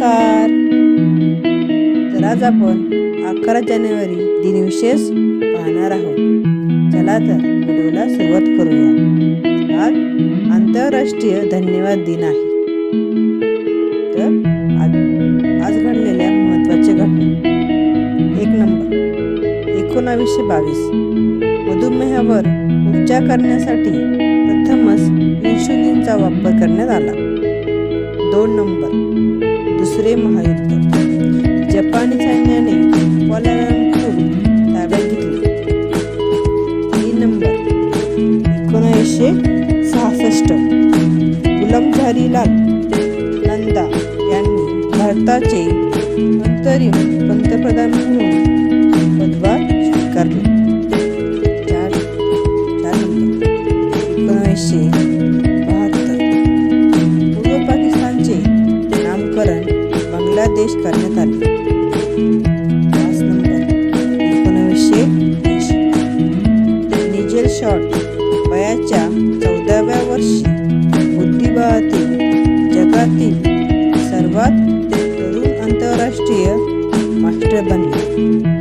नमस्कार. तर आज आपण अकरा जानेवारी दिनविशेष पाहणार आहोत. चला तर व्हिडिओला सुरुवात करूया. आज आंतरराष्ट्रीय धन्यवाद दिन आहे. तर आज आज घडलेल्या महत्त्वाच्या घटना. एक नंबर. एकोणावीसशे बावीस. मधुमेहावर उपचार करण्यासाठी प्रथमच इन्शुलिनचा वापर करण्यात आला. दोन नंबर. दुसरे महायुद्ध. जपानी सैन्याने क्वालालंपूर ताब्यात घेतले. तीन नंबर. एकोणीसशे सहासष्ट. गुलामझारीलाल नंदा यांनी भारताचे अंतरिम पंतप्रधान म्हणून पदभार आदेश करण्यात आले. पाच नंबर निजेल शॉट वयाच्या चौदाव्या वर्षी बुद्धिबळातील जगातील सर्वात तरुण आंतरराष्ट्रीय मास्टर बनले.